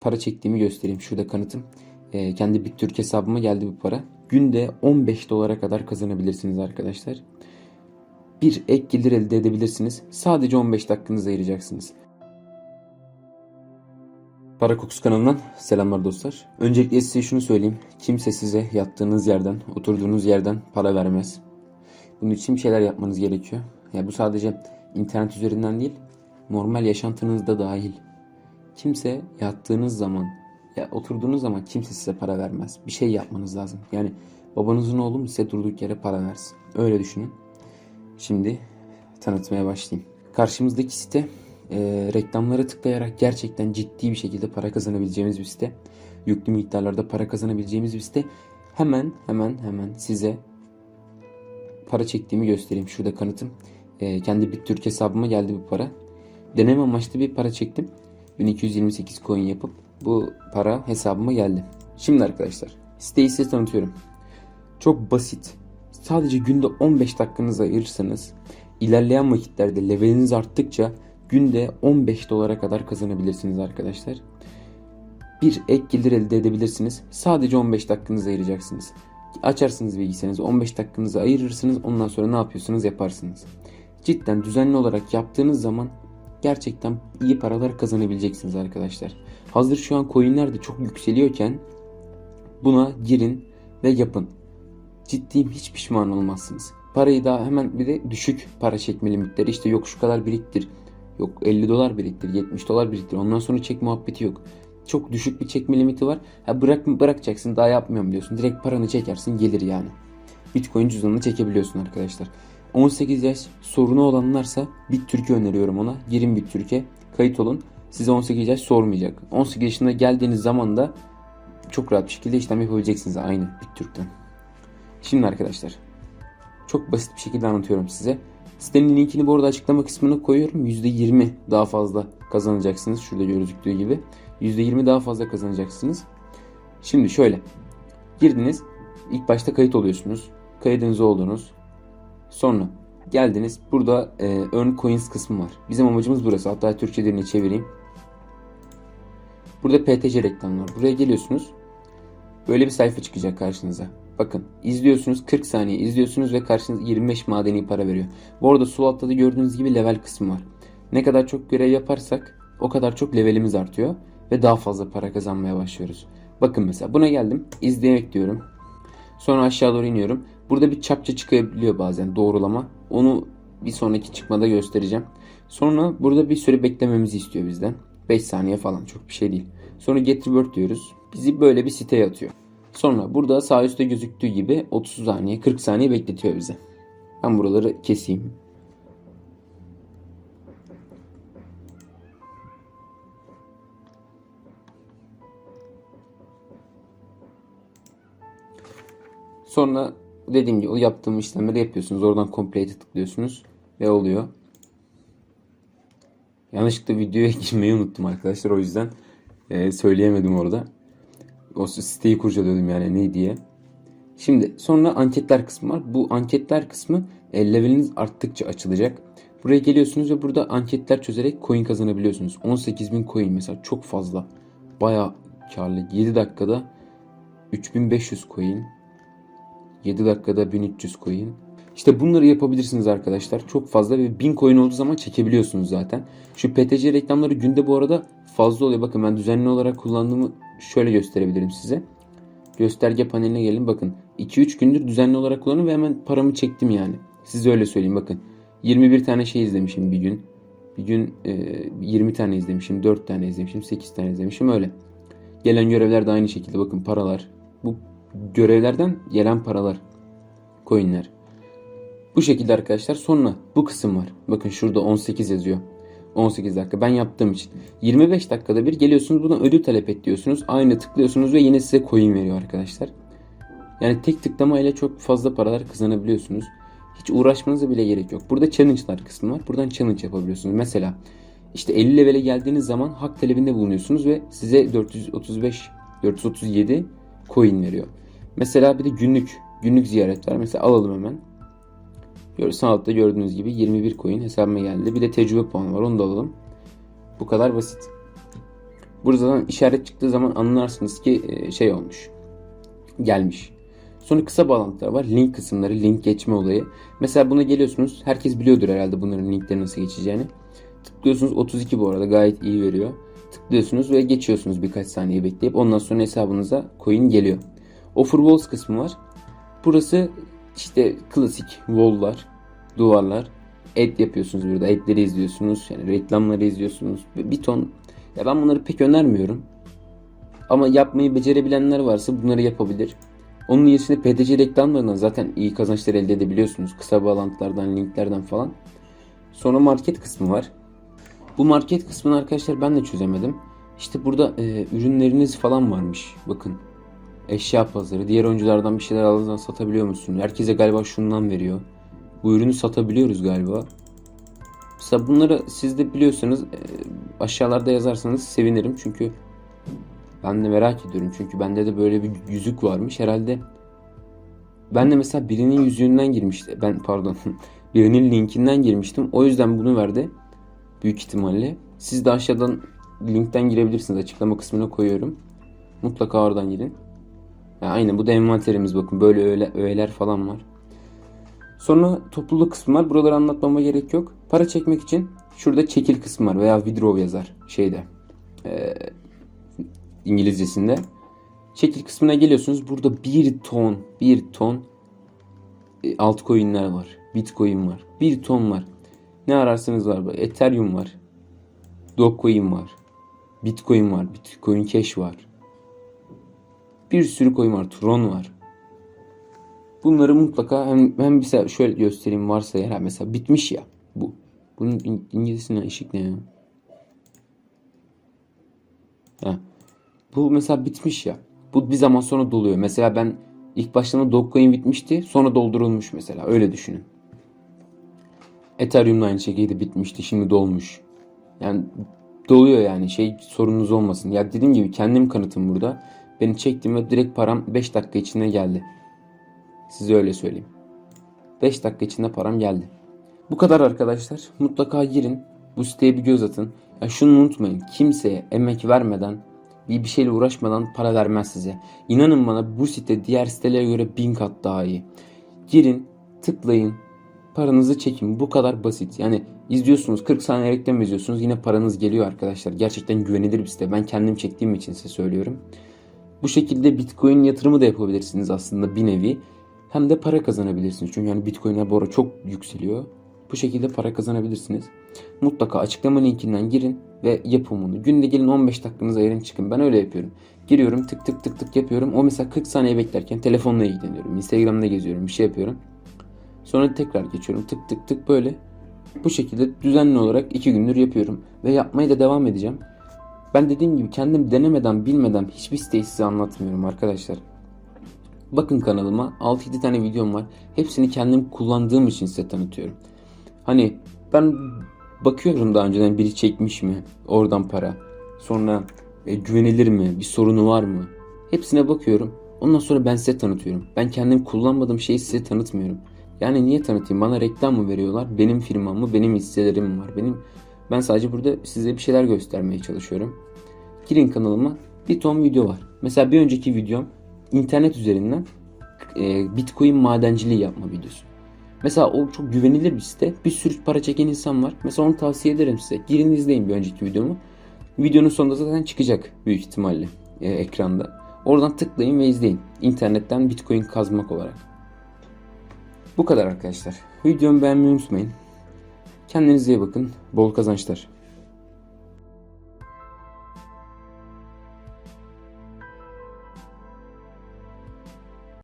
para çektiğimi göstereyim. Şurada kanıtım. Ee, kendi BitTürk hesabıma geldi bu para. Günde 15 dolara kadar kazanabilirsiniz arkadaşlar. Bir ek gelir elde edebilirsiniz. Sadece 15 dakikanızı ayıracaksınız. Para Kokusu kanalından selamlar dostlar. Öncelikle size şunu söyleyeyim. Kimse size yattığınız yerden, oturduğunuz yerden para vermez. Bunun için bir şeyler yapmanız gerekiyor. Ya bu sadece internet üzerinden değil, normal yaşantınızda dahil. Kimse yattığınız zaman, ya oturduğunuz zaman kimse size para vermez. Bir şey yapmanız lazım. Yani babanızın oğlu mu size durduk yere para versin. Öyle düşünün. Şimdi tanıtmaya başlayayım. Karşımızdaki site e, reklamlara tıklayarak gerçekten ciddi bir şekilde para kazanabileceğimiz bir site. Yüklü miktarlarda para kazanabileceğimiz bir site. Hemen hemen hemen size para çektiğimi göstereyim. Şurada kanıtım. E, kendi BitTürk hesabıma geldi bu para. Deneme amaçlı bir para çektim. 1228 coin yapıp bu para hesabıma geldi. Şimdi arkadaşlar siteyi size tanıtıyorum. Çok basit. Sadece günde 15 dakikanızı ayırırsanız ilerleyen vakitlerde leveliniz arttıkça günde 15 dolara kadar kazanabilirsiniz arkadaşlar. Bir ek gelir elde edebilirsiniz. Sadece 15 dakikanızı ayıracaksınız. Açarsınız bilgisayarınızı 15 dakikanızı ayırırsınız. Ondan sonra ne yapıyorsunuz yaparsınız. Cidden düzenli olarak yaptığınız zaman gerçekten iyi paralar kazanabileceksiniz arkadaşlar. Hazır şu an coinler de çok yükseliyorken buna girin ve yapın. Ciddiyim hiç pişman olmazsınız. Parayı daha hemen bir de düşük para çekme limitleri işte yok şu kadar biriktir. Yok 50 dolar biriktir, 70 dolar biriktir. Ondan sonra çek muhabbeti yok. Çok düşük bir çekme limiti var. Ha bırak bırakacaksın daha yapmıyorum diyorsun. Direkt paranı çekersin gelir yani. Bitcoin cüzdanını çekebiliyorsun arkadaşlar. 18 yaş sorunu olanlarsa BitTürk'ü öneriyorum ona. Girin BitTürk'e kayıt olun. Size 18 yaş sormayacak. 18 yaşında geldiğiniz zaman da çok rahat bir şekilde işlem yapabileceksiniz aynı BitTürk'ten. Şimdi arkadaşlar çok basit bir şekilde anlatıyorum size. Sitenin linkini bu arada açıklama kısmına koyuyorum. %20 daha fazla kazanacaksınız. Şurada gözüktüğü gibi. %20 daha fazla kazanacaksınız. Şimdi şöyle. Girdiniz. İlk başta kayıt oluyorsunuz. Kaydınızı oldunuz. Sonra geldiniz. Burada e, Earn Coins kısmı var. Bizim amacımız burası. Hatta Türkçe diline çevireyim. Burada PTC reklamlar. Buraya geliyorsunuz. Böyle bir sayfa çıkacak karşınıza. Bakın izliyorsunuz 40 saniye izliyorsunuz ve karşınıza 25 madeni para veriyor. Bu arada sol da gördüğünüz gibi level kısmı var. Ne kadar çok görev yaparsak o kadar çok levelimiz artıyor ve daha fazla para kazanmaya başlıyoruz. Bakın mesela buna geldim izlemek diyorum. Sonra aşağı doğru iniyorum. Burada bir çapça çıkabiliyor bazen doğrulama. Onu bir sonraki çıkmada göstereceğim. Sonra burada bir süre beklememizi istiyor bizden. 5 saniye falan çok bir şey değil. Sonra get reward diyoruz. Bizi böyle bir siteye atıyor. Sonra burada sağ üstte gözüktüğü gibi 30 saniye 40 saniye bekletiyor bize. Ben buraları keseyim. Sonra dediğim gibi o yaptığım işlemleri yapıyorsunuz. Oradan complete'e tıklıyorsunuz ve oluyor. Yanlışlıkla videoya girmeyi unuttum arkadaşlar. O yüzden e, söyleyemedim orada. O siteyi kurcalıyordum yani ne diye. Şimdi sonra anketler kısmı var. Bu anketler kısmı e, leveliniz arttıkça açılacak. Buraya geliyorsunuz ve burada anketler çözerek coin kazanabiliyorsunuz. 18.000 coin mesela çok fazla. Baya karlı. 7 dakikada 3500 coin. 7 dakikada 1300 coin. İşte bunları yapabilirsiniz arkadaşlar. Çok fazla ve 1000 coin olduğu zaman çekebiliyorsunuz zaten. Şu PTC reklamları günde bu arada fazla oluyor. Bakın ben düzenli olarak kullandığımı şöyle gösterebilirim size. Gösterge paneline gelin bakın. 2-3 gündür düzenli olarak kullanıyorum ve hemen paramı çektim yani. Size öyle söyleyeyim bakın. 21 tane şey izlemişim bir gün. Bir gün e, 20 tane izlemişim, 4 tane izlemişim, 8 tane izlemişim öyle. Gelen görevler de aynı şekilde bakın paralar. Bu görevlerden gelen paralar. Coinler. Bu şekilde arkadaşlar. Sonra bu kısım var. Bakın şurada 18 yazıyor. 18 dakika ben yaptığım için. 25 dakikada bir geliyorsunuz buradan ödül talep et diyorsunuz. Aynı tıklıyorsunuz ve yine size coin veriyor arkadaşlar. Yani tek tıklama ile çok fazla paralar kazanabiliyorsunuz. Hiç uğraşmanıza bile gerek yok. Burada challenge'lar kısmı var. Buradan challenge yapabiliyorsunuz. Mesela işte 50 levele geldiğiniz zaman hak talebinde bulunuyorsunuz ve size 435 437 coin veriyor. Mesela bir de günlük günlük ziyaret var. Mesela alalım hemen. Sağ altta gördüğünüz gibi 21 coin hesabıma geldi. Bir de tecrübe puanı var onu da alalım. Bu kadar basit. Buradan işaret çıktığı zaman anlarsınız ki e, şey olmuş. Gelmiş. Sonra kısa bağlantılar var. Link kısımları, link geçme olayı. Mesela buna geliyorsunuz. Herkes biliyordur herhalde bunların linkleri nasıl geçeceğini. Tıklıyorsunuz 32 bu arada gayet iyi veriyor. Tıklıyorsunuz ve geçiyorsunuz birkaç saniye bekleyip ondan sonra hesabınıza coin geliyor. Offer walls kısmı var. Burası işte klasik wall'lar, duvarlar. Ad yapıyorsunuz burada. Ad'leri izliyorsunuz. Yani reklamları izliyorsunuz. Bir ton. Ya ben bunları pek önermiyorum. Ama yapmayı becerebilenler varsa bunları yapabilir. Onun yerine PTC reklamlarından zaten iyi kazançlar elde edebiliyorsunuz. Kısa bağlantılardan, linklerden falan. Sonra market kısmı var. Bu market kısmını arkadaşlar ben de çözemedim. İşte burada e, ürünleriniz falan varmış. Bakın. Eşya pazarı. Diğer oyunculardan bir şeyler aldığınızdan satabiliyor musun? Herkese galiba şundan veriyor. Bu ürünü satabiliyoruz galiba. Mesela bunları siz de biliyorsanız e, aşağılarda yazarsanız sevinirim. Çünkü ben de merak ediyorum. Çünkü bende de böyle bir yüzük varmış. Herhalde ben de mesela birinin yüzüğünden girmişti. Ben pardon. birinin linkinden girmiştim. O yüzden bunu verdi. Büyük ihtimalle. Siz de aşağıdan linkten girebilirsiniz. Açıklama kısmına koyuyorum. Mutlaka oradan girin. Ya aynen bu da envanterimiz bakın. Böyle öğe, öğeler falan var. Sonra topluluk kısmı var. Buraları anlatmama gerek yok. Para çekmek için şurada çekil kısmı var veya withdraw yazar şeyde. Ee, İngilizcesinde. Çekil kısmına geliyorsunuz. Burada bir ton, bir ton e, altcoin'ler var. Bitcoin var. Bir ton var. Ne ararsanız var. Bak, Ethereum var. Dogecoin var. Bitcoin var. Bitcoin Cash var. Bir sürü coin var. Tron var. Bunları mutlaka hem, hem mesela şöyle göstereyim varsa eğer mesela bitmiş ya bu. Bunun İng- İngilizcesine ışık ne ya? Ha. Bu mesela bitmiş ya. Bu bir zaman sonra doluyor. Mesela ben ilk başladığımda Dogecoin bitmişti. Sonra doldurulmuş mesela. Öyle düşünün. Ethereum da aynı şekilde bitmişti. Şimdi dolmuş. Yani doluyor yani. Şey sorununuz olmasın. Ya dediğim gibi kendim kanıtım burada. Beni çektim ve direkt param 5 dakika içinde geldi. Size öyle söyleyeyim. 5 dakika içinde param geldi. Bu kadar arkadaşlar. Mutlaka girin. Bu siteye bir göz atın. Ya şunu unutmayın. Kimseye emek vermeden bir bir şeyle uğraşmadan para vermez size. İnanın bana bu site diğer sitelere göre bin kat daha iyi. Girin, tıklayın, paranızı çekin. Bu kadar basit. Yani izliyorsunuz 40 saniye reklam izliyorsunuz yine paranız geliyor arkadaşlar. Gerçekten güvenilir bir site. Ben kendim çektiğim için size söylüyorum. Bu şekilde Bitcoin yatırımı da yapabilirsiniz aslında bir nevi. Hem de para kazanabilirsiniz. Çünkü yani Bitcoin'ler bu ara çok yükseliyor. Bu şekilde para kazanabilirsiniz. Mutlaka açıklama linkinden girin ve yapın bunu. Günde gelin 15 dakikanızı ayırın çıkın. Ben öyle yapıyorum. Giriyorum tık tık tık tık yapıyorum. O mesela 40 saniye beklerken telefonla ilgileniyorum. Instagram'da geziyorum bir şey yapıyorum. Sonra tekrar geçiyorum tık tık tık böyle. Bu şekilde düzenli olarak 2 gündür yapıyorum. Ve yapmaya da devam edeceğim. Ben dediğim gibi kendim denemeden bilmeden hiçbir siteyi size anlatmıyorum arkadaşlar. Bakın kanalıma 6-7 tane videom var. Hepsini kendim kullandığım için size tanıtıyorum. Hani ben bakıyorum daha önceden biri çekmiş mi oradan para. Sonra e, güvenilir mi? Bir sorunu var mı? Hepsine bakıyorum. Ondan sonra ben size tanıtıyorum. Ben kendim kullanmadığım şeyi size tanıtmıyorum. Yani niye tanıtayım? Bana reklam mı veriyorlar? Benim firmam mı? Benim hisselerim mi var? Benim ben sadece burada size bir şeyler göstermeye çalışıyorum. Girin kanalıma bir ton video var. Mesela bir önceki videom internet üzerinden e, Bitcoin madenciliği yapma videosu. Mesela o çok güvenilir bir site. Bir sürü para çeken insan var. Mesela onu tavsiye ederim size. Girin izleyin bir önceki videomu. Videonun sonunda zaten çıkacak büyük ihtimalle e, ekranda. Oradan tıklayın ve izleyin. İnternetten Bitcoin kazmak olarak. Bu kadar arkadaşlar. Videomu beğenmeyi unutmayın. Kendinize iyi bakın. Bol kazançlar.